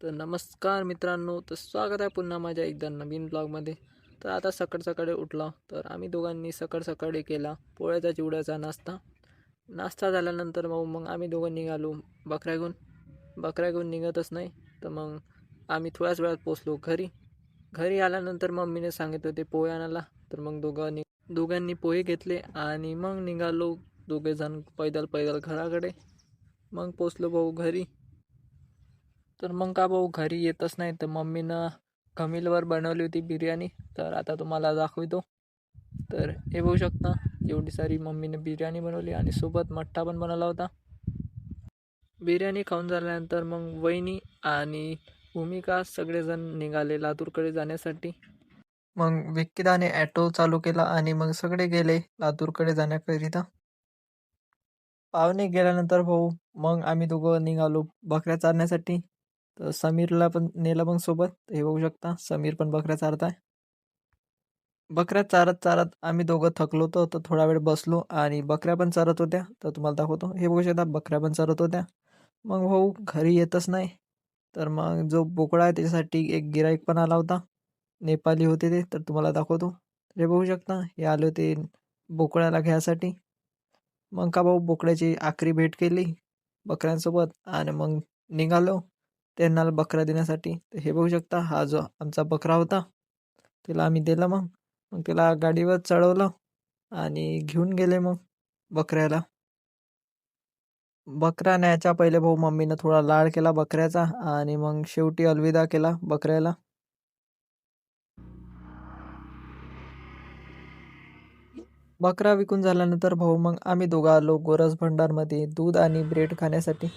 तर नमस्कार मित्रांनो तर स्वागत आहे पुन्हा माझ्या एकदा नवीन ब्लॉगमध्ये तर आता सकाळ सकाळी उठला. तर आम्ही दोघांनी सकाळ सकाळी केला पोळ्याचा चिवड्याचा नाश्ता. नाश्ता झाल्यानंतर मग मग आम्ही दोघं निघालो बकऱ्या घेऊन बकऱ्या घेऊन निघतच नाही तर मग आम्ही थोड्याच वेळात पोचलो घरी. घरी आल्यानंतर मम्मीने सांगितलं ते पोहे आणायला. तर मग दोघांनी दोघांनी पोहे घेतले आणि मग निघालो दोघेजण पैदल पैदल घराकडे. मग पोचलो भाऊ घरी. तर मग का भाऊ घरी येतच नाही. तर मम्मीनं खमीलवर बनवली होती बिर्याणी. तर आता तुम्हाला दाखवतो. तर हे बघू शकता एवढी सारी मम्मीने बिर्याणी बनवली आणि सोबत मठ्ठा पण बनवला होता. बिर्याणी खाऊन झाल्यानंतर मग वहिनी आणि भूमिका सगळेजण निघाले लातूरकडे जाण्यासाठी. मग विक्कीदाने ॲटो चालू केला आणि मग सगळे गेले लातूरकडे जाण्याकरिता. पाहुणे गेल्यानंतर भाऊ मग आम्ही दोघं निघालो बकऱ्या चारण्यासाठी. तर समीरला पण नेलं मग सोबत. हे बघू शकता समीर पण बकऱ्या चारताय. बकऱ्या चारत चारत आम्ही दोघं थकलो होतो तर थोडा वेळ बसलो आणि बकऱ्या पण चरत होत्या तर तुम्हाला दाखवतो. हे बघू शकता बकऱ्या पण चरत होत्या. मग भाऊ घरी येतच नाही. तर मग जो बोकडा आहे त्याच्यासाठी एक गिराईक पण आला होता. नेपाली होते ते तर तुम्हाला दाखवतो. हे बघू शकता हे आले होते बोकड्याला घ्यायसाठी. मग का भाऊ बोकड्याची आखरी भेट केली बकऱ्यांसोबत आणि मग निघालो. त्यांना बकरा देण्यासाठी. तर हे बघू शकता हा जो आमचा बकरा होता त्याला आम्ही दिला मग. मग त्याला गाडीवर चढवलं आणि घेऊन गेले मग बकऱ्याला. बकरा न्यायच्या पहिले भाऊ मम्मीनं थोडा लाड केला बकऱ्याचा आणि मग शेवटी अलविदा केला बकऱ्याला. बकरा विकून झाल्यानंतर भाऊ मग आम्ही दोघं आलो गोरस भंडारमध्ये दूध आणि ब्रेड खाण्यासाठी.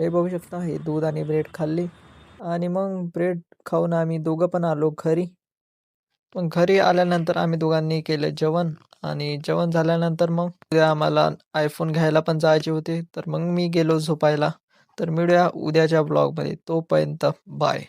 हे बघू शकता हे दूध आणि ब्रेड खाल्ली. आणि मग ब्रेड खाऊन आम्ही दोघं पण आलो घरी. पण घरी आल्यानंतर आम्ही दोघांनी केलं जेवण. आणि जेवण झाल्यानंतर मग उद्या आम्हाला आयफोन घ्यायला पण जायचे होते. तर मग मी गेलो झोपायला. तर मिळूया उद्याच्या ब्लॉगमध्ये तोपर्यंत बाय